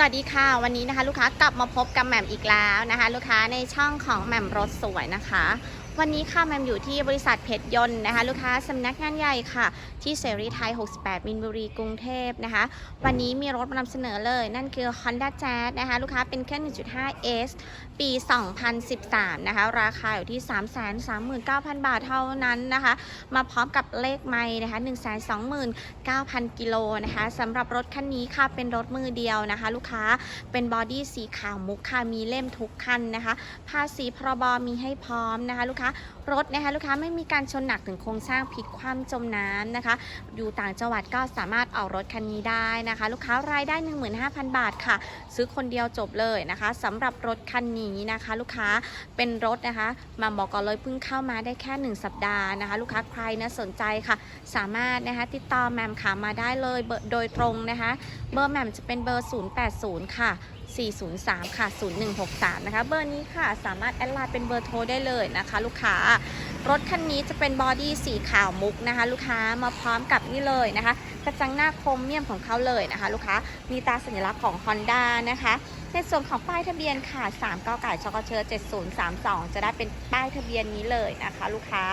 สวัสดีค่ะ วันนี้นะคะ ลูกค้ากลับมาพบกับแหม่มอีกแล้วนะคะ ลูกค้าในช่องของแหม่มรถสวยนะคะ วันนี้ค่ะแมมอยู่ที่บริษัทเพชรยนต์นะคะลูกค้าสำนักงานใหญ่ค่ะ ที่เสรีไทย 68 มินบุรีกรุงเทพนะคะ วันนี้มีรถมานำเสนอเลย นั่นคือ Honda Jazz นะคะ ลูกค้าเป็นเครื่อง 1.5 S ปี 2013 นะคะ ราคาอยู่ที่ 339,000 บาทเท่านั้นนะคะ มาพร้อมกับเลขไม้นะคะ129,000 กิโลนะคะสำหรับรถคันนี้ค่ะเป็นรถมือเดียวนะคะ ลูกค้าเป็นบอดี้สีขาวมุกค่ะมีเล่มทุกคันนะคะภาษีพรบมีให้พร้อมนะคะ ลูกค้ารถนะคะลูกค้าไม่มีการชนหนักถึงโครงสร้างพลิกคว่ำจมน้ำนะคะ อยู่ต่างจังหวัดก็สามารถเอารถคันนี้ได้นะคะ ลูกค้ารายได้ 15,000 บาทค่ะ ซื้อคนเดียวจบเลยนะคะสำหรับรถคันนี้นะคะ ลูกค้าเป็นรถนะคะ มาบอกก่อนเลยเพิ่งเข้ามาได้แค่ 1 สัปดาห์นะคะ ลูกค้าใครนะสนใจค่ะ สามารถนะคะติดต่อแหมมขามาได้เลยโดยตรงนะคะ เบอร์แหมมจะเป็นเบอร์ 080 ค่ะ 403 ค่ะ 0163 นะคะ เบอร์นี้ค่ะ สามารถแอดไลน์เป็นเบอร์โทรได้เลยนะคะ ลูกค้า รถคันนี้จะเป็นบอดี้สีขาวมุกนะคะ ลูกค้ามาพร้อมกับนี่เลยนะคะ กระจังหน้าโครเมียมของเขาเลยนะคะ ลูกค้า มีตาสัญลักษณ์ของ Honda นะคะ ในส่วนของป้ายทะเบียนค่ะ3กไก่ชกเชอ7032 จะได้เป็นป้ายทะเบียนนี้เลยนะคะ ลูกค้า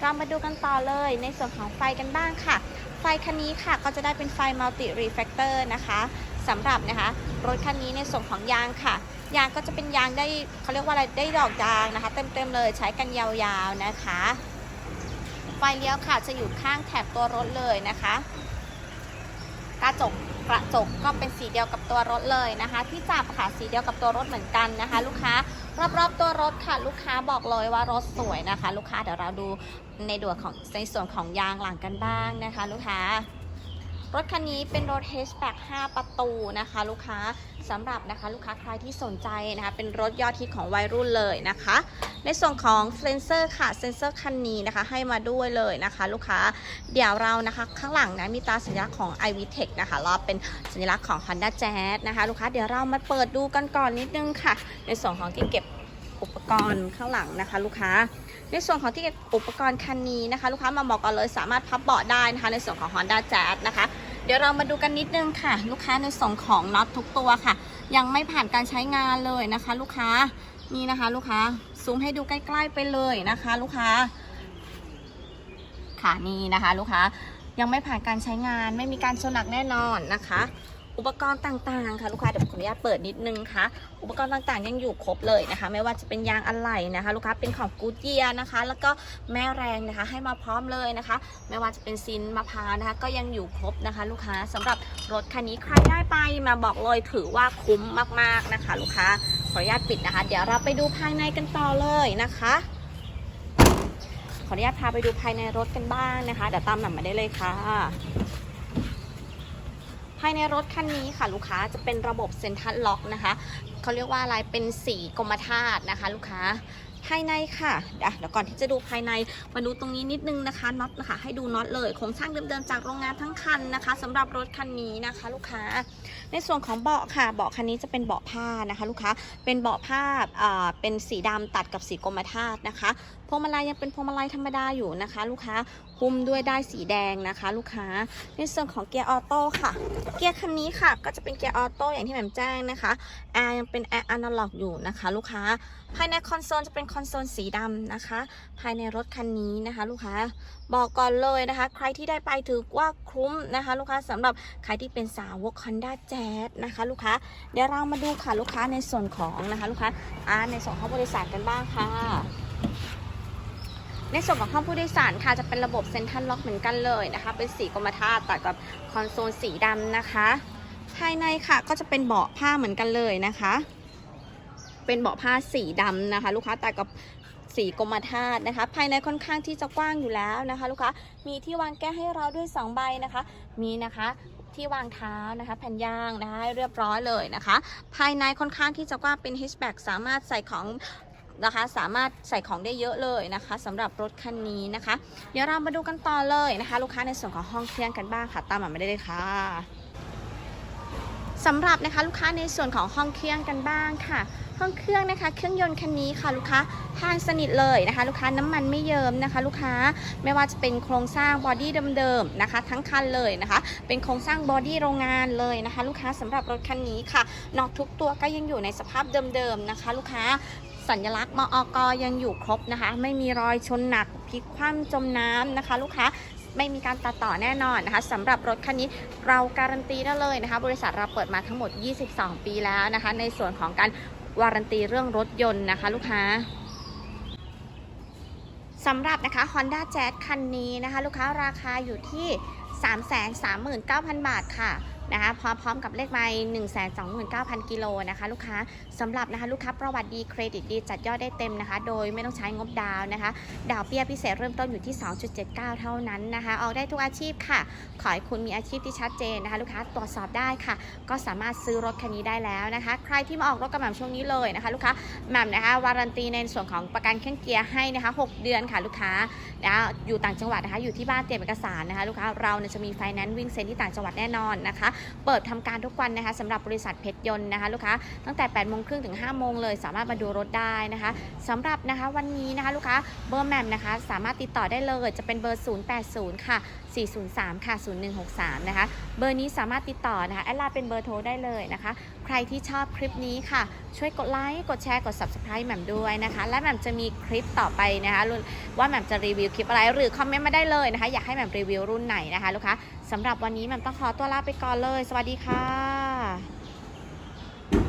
เรามาดูกันต่อเลย ในส่วนของไฟกันบ้างค่ะ ไฟคันนี้ค่ะก็จะได้เป็นไฟมัลติรีเฟ c เตอร์นะคะ สำหรับนะคะ รถคันนี้ในส่วนของยางค่ะ ยางก็จะเป็นยางได้เขาเรียกว่าอะไรได้ดอกยางนะคะ เต็มๆเลยใช้กันยาวๆนะคะ ไฟเลี้ยวค่ะจะอยู่ข้างแถบตัวรถเลยนะคะกระจกกระจกก็เป็นสีเดียวกับตัวรถเลยนะคะ ที่จับค่ะสีเดียวกับตัวรถเหมือนกันนะคะ ลูกค้ารอบๆตัวรถค่ะ ลูกค้าบอกเลยว่ารถสวยนะคะ ลูกค้าเดี๋ยวเราดูในด่วนของในส่วนของยางหลังกันบ้างนะคะ ลูกค้า รถคันนี้เป็นรถ hatchback 5 ประตูนะคะลูกค้าสำหรับนะคะลูกค้าใครที่สนใจนะคะเป็นรถยอดฮิตของวัยรุ่นเลยนะคะ ในส่วนของเซนเซอร์ค่ะเซนเซอร์คันนี้นะคะให้มาด้วยเลยนะคะ ลูกค้าเดี๋ยวเรานะคะข้างหลังนะมีตาสัญลักษณ์ของ i v t e c h นะคะแล้วเป็นสัญลักษณ์ของ Honda Jazz นะคะลูกค้าเดี๋ยวเรามาเปิดดูกันก่อนนิดนึงค่ะ ในส่วนของที่เก็บอุปกรณ์ข้างหลังนะคะ ลูกค้า ในส่วนของที่เก็บอุปกรณ์คันนี้นะคะ ลูกค้ามาบอกกันเลยสามารถพับเบาะได้นะคะ ในส่วนของ Honda Jazz นะคะ เดี๋ยวเรามาดูกันนิดนึงค่ะ ลูกค้าในส่วนของน็อตทุกตัวค่ะ ยังไม่ผ่านการใช้งานเลยนะคะ ลูกค้านี่นะคะ ลูกค้าซูมให้ดูใกล้ๆไปเลยนะคะ ลูกค้าค่ะนี่นะคะ ลูกค้ายังไม่ผ่านการใช้งาน ไม่มีการชนหนักแน่นอนนะคะ อุปกรณ์ต่างๆค่ะลูกค้าเดี๋ยวขออนุญาตเปิดนิดนึงค่ะ อุปกรณ์ต่างๆ ยังอยู่ครบเลยนะคะ ไม่ว่าจะเป็นยางอะไหล่นะคะ ลูกค้าเป็นของกูเจียนะคะ แล้วก็แม่แรงนะคะ ให้มาพร้อมเลยนะคะ ไม่ว่าจะเป็นซินมะพร้าวนะคะ ก็ยังอยู่ครบนะคะ ลูกค้าสำหรับรถคันนี้ใครได้ไปมาบอกเลยถือว่าคุ้มมากๆนะคะ ลูกค้าขออนุญาตปิดนะคะ เดี๋ยวเราไปดูภายในกันต่อเลยนะคะขออนุญาตพาไปดูภายในรถกันบ้างนะคะ เดี๋ยวตามหลังมาได้เลยค่ะ ภายในรถคันนี้ค่ะลูกค้าจะเป็นระบบเซ็นทรัลล็อกนะคะเขาเรียกว่าอะไรเป็นสีกรมธาตุนะคะ ลูกค้าภายในค่ะเดี๋ยวก่อนที่จะดูภายในมาดูตรงนี้นิดนึงนะคะน็อตนะคะ ให้ดูน็อตเลยโครงสร้างเดิมๆจากโรงงานทั้งคันนะคะสำหรับรถคันนี้นะคะ ลูกค้า ในส่วนของเบาะค่ะ เบาะคันนี้จะเป็นเบาะผ้านะคะ ลูกค้าเป็นเบาะผ้าอ่าเป็นสีดำตัดกับสีกรมธาตุนะคะ พวงมาลัยยังเป็นพวงมาลัยธรรมดาอยู่นะคะ ลูกค้าหุ้มด้วยได้สีแดงนะคะ ลูกค้าในส่วนของเกียร์ออโต้ค่ะ เกียร์คันนี้ค่ะก็จะเป็นเกียร์ออโต้อย่างที่แหม่มแจ้งนะคะแอร์ยังเป็นแอร์อนาล็อกอยู่นะคะ ลูกค้า ภายในคอนโซลจะเป็นคอนโซลสีดำนะคะ ภายในรถคันนี้นะคะ ลูกค้าบอกก่อนเลยนะคะ ใครที่ได้ไปถือว่าคุ้มนะคะ ลูกค้าสำหรับใครที่เป็นสาวก Honda Jazz นะคะ ลูกค้าเดี๋ยวเรามาดูค่ะลูกค้าในส่วนของนะคะ ลูกค้าอ่าในส่วนของบริษัทกันบ้างค่ะ ในส่วนของห้องผู้โดยสารค่ะจะเป็นระบบเซ็นทรัลล็อกเหมือนกันเลยนะคะ เป็นสีกรมท่าตุตัดกับคอนโซลสีดำนะคะ ภายในค่ะก็จะเป็นเบาะผ้าเหมือนกันเลยนะคะ เป็นเบาะผ้าสีดำนะคะ ลูกค้าตัดกับสีกรมท่าตุนะคะ ภายในค่อนข้างที่จะกว้างอยู่แล้วนะคะ ลูกค้ามีที่วางแก้ให้เราด้วย 2 ใบนะคะ มีนะคะที่วางเท้านะคะ แผ่นยางนะคะเรียบร้อยเลยนะคะ ภายในค่อนข้างที่จะกว้างเป็น hatchback สามารถใส่ของ นะคะ สามารถใส่ของได้เยอะเลยนะคะสำหรับรถคันนี้นะคะ เดี๋ยวเรามาดูกันต่อเลยนะคะ ลูกค้าในส่วนของห้องเครื่องกันบ้างค่ะตามมาไม่ได้เลยค่ะสำหรับนะคะลูกค้าในส่วนของห้องเครื่องกันบ้างค่ะ ห้องเครื่องนะคะ เครื่องยนต์คันนี้ค่ะลูกค้าห้างสนิทเลยนะคะ ลูกค้าน้ำมันไม่เยิมนะคะ ลูกค้าไม่ว่าจะเป็นโครงสร้างบอดี้เดิมๆนะคะ ทั้งคันเลยนะคะ เป็นโครงสร้างบอดี้โรงงานเลยนะคะ ลูกค้าสำหรับรถคันนี้ค่ะนอกทุกตัวก็ยังอยู่ในสภาพเดิมๆนะคะ ลูกค้า สัญลักษณ์มอกยังอยู่ครบนะคะ ไม่มีรอยชนหนักพลิกคว่ำจมน้ำนะคะ ลูกค้าไม่มีการตัดต่อแน่นอนนะคะสำหรับรถคันนี้เราการันตีได้เลยนะคะ บริษัทเราเปิดมาทั้งหมด 22 ปีแล้วนะคะ ในส่วนของการวารันตีเรื่องรถยนต์นะคะ ลูกค้าสำหรับนะคะ Honda Jazz คันนี้นะคะ ลูกค้าราคาอยู่ที่ 339,000 บาทค่ะ นะคะพร้อมๆกับเลขไมล์129,000กิโลนะคะลูกค้าสำหรับนะคะลูกค้าประวัติดีเครดิตดีจัดยอดได้เต็มนะคะ โดยไม่ต้องใช้งบดาวนะคะ ดาวเบี้ยพิเศษเริ่มต้นอยู่ที่ 2.79 เท่านั้นนะคะ ออกได้ทุกอาชีพค่ะ ขอให้คุณมีอาชีพที่ชัดเจนนะคะ ลูกค้าตรวจสอบได้ค่ะ ก็สามารถซื้อรถคันนี้ได้แล้วนะคะ ใครที่มาออกรถกับแหม่มช่วงนี้เลยนะคะ ลูกค้าแหม่มนะคะวารันตีในส่วนของประกันเครื่องเกียร์ให้นะคะ 6 เดือนค่ะลูกค้านะอยู่ต่างจังหวัดนะคะอยู่ที่บ้านเตรียมเอกสารนะคะ ลูกค้าเราเนี่ยจะมีไฟแนนซ์วิ่งเซ็นที่ต่างจังหวัดแน่นอนนะคะเปิดทำการทุกวันนะคะสำหรับบริษัทเพชรยนต์นะคะลูกค้าตั้งแต่8โมงครึ่งถึง5โมงเลย สามารถมาดูรถได้นะคะสำหรับนะคะวันนี้นะคะลูกค้าเบอร์แมมนะคะสามารถติดต่อได้เลยจะเป็นเบอร์ 080 ค่ะ 403 ค่ะ 0163 นะคะ เบอร์นี้สามารถติดต่อนะคะแอดไลน์เป็นเบอร์โทรได้เลยนะคะ รที่ชอบคลิปนี้ค่ะ ช่วยกดไลค์ กดแชร์ กด subscribe แหม่มด้วยนะคะ และแหม่มจะมีคลิปต่อไปนะคะ ว่าแหม่มจะรีวิวคลิปอะไร หรือคอมเมนต์มาได้เลยนะคะ อยากให้แหม่มรีวิวรุ่นไหนนะคะลูกค้าสำหรับวันนี้แหม่มต้องขอตัวลาไปก่อนเลย สวัสดีค่ะ